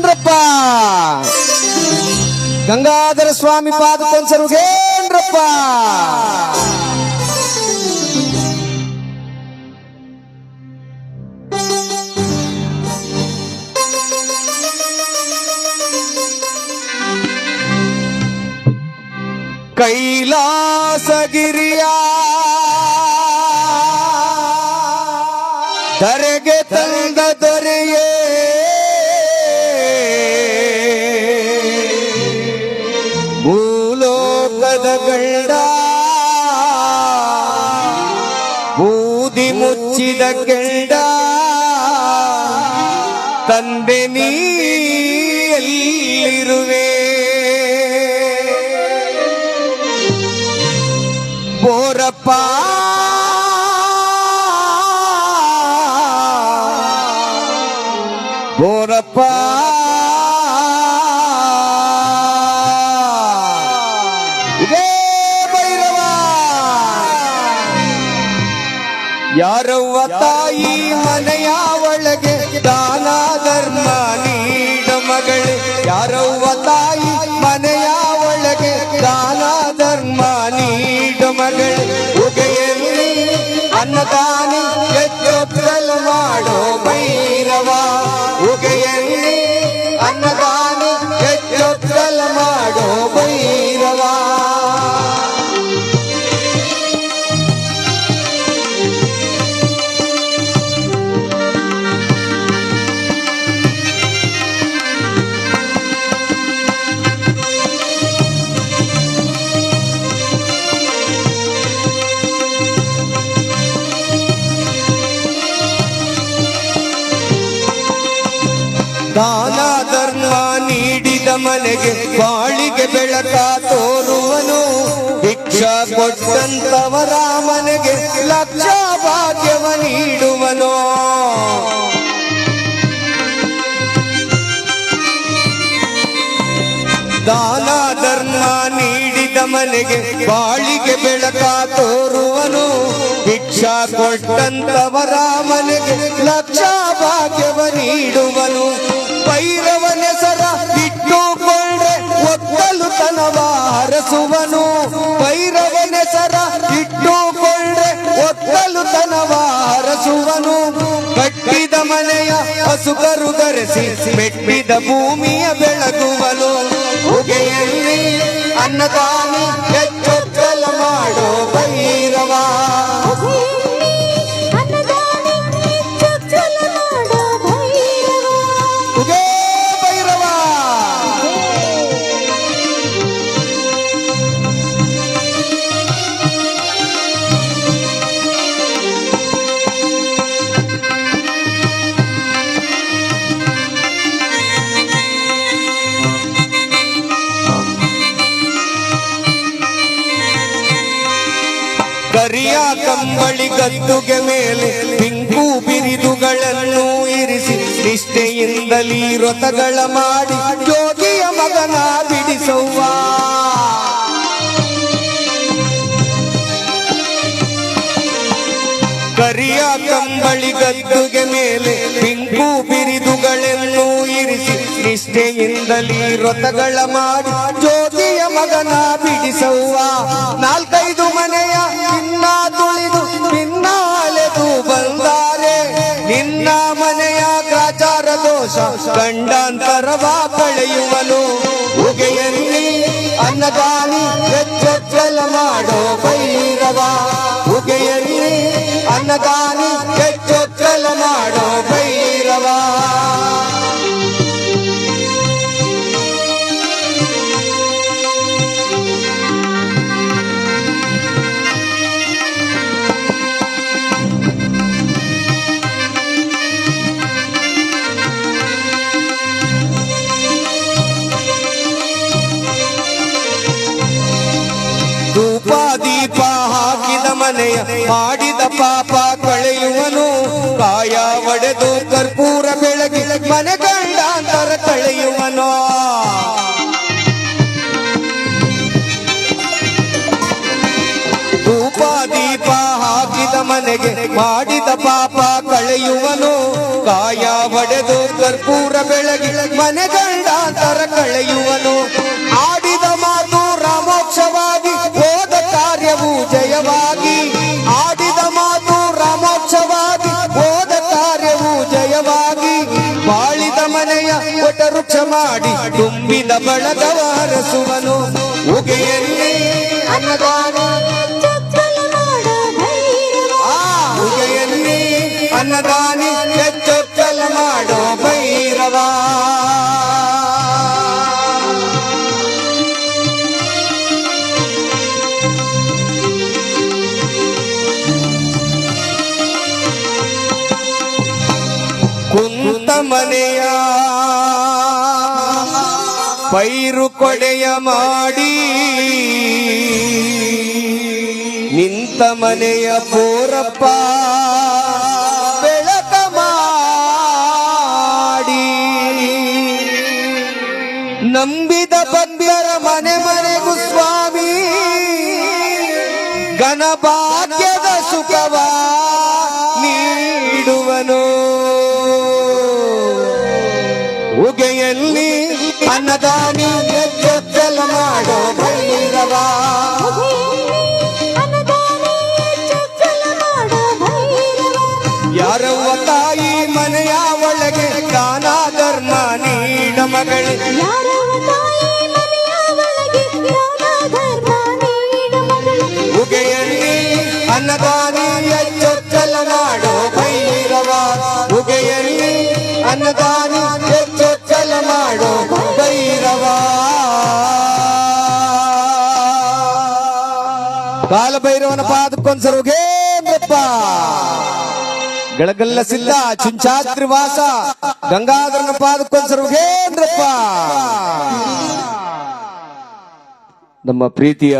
ಏನ್ರಪ್ಪ ಗಂಗಾಧರ ಸ್ವಾಮಿ ಪಾದಕೊಂಚರ್ಗೇನ್ರಪ್ಪ ಕೈಲಾಸಗಿರಿಯ ತರೆಗೆ ತಂದ ಬೂದಿ ಮುಚ್ಚಿದ ಕೆಂಡ ತಂದೆ ನೀ ಎಲ್ಲಿರುವೆ ಬೋರಪ್ಪ ಬೋರಪ್ಪ ಯಾರವ್ವ ತಾಯಿ ಮನೆಯ ಒಳಗೆ ದಾನ ಧರ್ಮ ನೀಡ ಮಗಳೇ? ಯಾರವ್ವ ತಾಯಿ ಮನೆಯ ಒಳಗೆ ದಾನ ಧರ್ಮ ನೀಡ ಮಗಳೇ? ಉಗೆಯಲ್ಲಿ ಅನ್ನದಾನಿ ಎಚ್ಚೊತ್ತಲು ಮಾಡೋ ಭೈರವ. ಉಗೆಯಲ್ಲಿ ಅನ್ನದಾನಿ ಹೆಚ್ಚು ಮಾಡೋ ಭೈರವ ದಾನ ನೀಡಿದ ಮನೆಗೆ ಬಾಳಿಗೆ ಬೆಳಕ ತೋರುವನು. ಭಿಕ್ಷಾ ಕೊಟ್ಟಂತವರ ಮನೆಗೆ ಲಕ್ಷ ಭಾಗ್ಯವ ನೀಡುವನು. ದಾನ ಧರ್ಮ ನೀಡಿದ ಮನೆಗೆ ಬಾಳಿಗೆ ಬೆಳಕ ತೋರುವನು. ಭಿಕ್ಷಾ ಕೊಟ್ಟಂತವರ ಮನೆಗೆ ಲಕ್ಷ ಭಾಗ್ಯವ ನೀಡುವನು. ಹರಸುವನು ಭೈರವನೆಸರ ಇಟ್ಟುಕೊಂಡ್ರೆ ಒತ್ತಲು ತನವ ಹರಸುವನು. ಕಟ್ಟಿದ ಮನೆಯ ಹಸುಕರು ಧರಿಸಿ ಬೆಟ್ಟಿದ ಭೂಮಿಯ ಬೆಳಗುವನು. ಉಗೆಯಲ್ಲಿ ಅನ್ನದಾನಿ ಕರಿಯ ಕಂಬಳಿ ಗದ್ದುಗೆ ಮೇಲೆ ಪಿಂಕು ಬಿರಿದುಗಳನ್ನು ಇರಿಸಿ ನಿಷ್ಠೆಯಿಂದಲೀ ವ್ರತಗಳ ಮಾಡಿ ಜೋಗಿಯ ಮಗನ ಬಿಡಿಸುವ ಕರಿಯ ಕಂಬಳಿ ಗದ್ದುಗೆ ಮೇಲೆ ನಿಷ್ಠೆಯಿಂದಲೀ ವ್ರತಗಳ ಮಾಡಿ ಜ್ಯೋತಿಯ ಮಗನ ಬಿಡಿಸುವ ನಾಲ್ಕೈದು ಮನೆಯ ನಿನ್ನ ತುಳಿದು ನಿನ್ನ ಅಲೆದು ಬಂದಾರೆ. ನಿನ್ನ ಮನೆಯ ಗ್ರಾಚಾರ ದೋಷ ಗಂಡಾಂತರವ ಕಳೆಯುವನು. ಉಗೆಯಲ್ಲಿ ಅನ್ನದಾನಿ ಎಚ್ಚೆಚ್ಚಲ ಮಾಡೋ ಬೈರವ. ಉಗೆಯಲ್ಲಿ ಅನ್ನದಾನಿ ಮನೆಯ ಮಾಡಿದ ಪಾಪ ಕಳೆಯುವನು, ಕಾಯ ಒಡೆದು ಕರ್ಪೂರ ಬೆಳಗಿ ಮನೆ ಗಂಡಾಂತರ ಕಳೆಯುವನು. ದೀಪ ಹಾಕಿದ ಮನೆ ಮನೆಗೆ ಮಾಡಿದ ಪಾಪ ಕಳೆಯುವನು, ಕಾಯ ಒಡೆದು ಕರ್ಪೂರ ಬೆಳಗಿ ಮನೆ ಗಂಡಾಂತರ ಕಳೆಯುವನು. ಆಡಿದ ಮಾತು ರಾಮೋಕ್ಷವಾಗಿ ಹೋದ ಕಾರ್ಯವು ಜಯವಾಗಿ ಮಾಡಿ ತುಂಬಿದ ಬಳಗವ ಹರಸುವನು. ಉಗೆಯಲ್ಲಿ ಅನ್ನದಾನ. ಆ ಉಗೆಯಲ್ಲಿ ಅನ್ನದಾನಿ ಹೆಚ್ಚೊಚ್ಚಲ ಮಾಡೋ ಭೈರವ. ಕುಂತ ಮನೆಯ ಪೈರು ಕೊಡೆಯ ಮಾಡಿ ನಿಂತ ಮನೆಯ ಪೋರಪ್ಪ ಬೆಳಕ ಮಾಡಿ ನಂಬಿದ ಬಂದರ ಮನೆ ಮನೆಗೂ ಸ್ವಾಮಿ ಘನಭಾಗ್ಯದ ಉಗೆಯಲ್ಲಿ ಅನ್ನದಾನಿ ಎಚ್ಚೆಚ್ಚಲ ಮಾಡೋ ಭೈರವ ಯಾರವ್ವ ತಾಯಿ ಮನೆಯ ಒಳಗೆ ದಾನ ಧರ್ಮ ನೀಡ ಮಗಳು. ಉಗೆಯಲ್ಲಿ ಅನ್ನದಾನಿ ಎಚ್ಚೆಚ್ಚಲ ಮಾಡೋ ಭೈರವ ಉಗೆಯಲ್ಲಿ ಅನ್ನದಾನಿ ಕಾಲ ಭೈರವನ ಪಾದಕ್ಕೊಂದ್ಸರು ಉಗೇಂದ್ರಪ್ಪ. ಗಳಗಲ್ಲ ಸಿದ್ಧ ಚುಂಚಾದ್ರಿ ವಾಸ ಗಂಗಾಧರನ ಪಾದಕ್ಕೊಂದು ಉಗೇಂದ್ರಪ್ಪ. ನಮ್ಮ ಪ್ರೀತಿಯ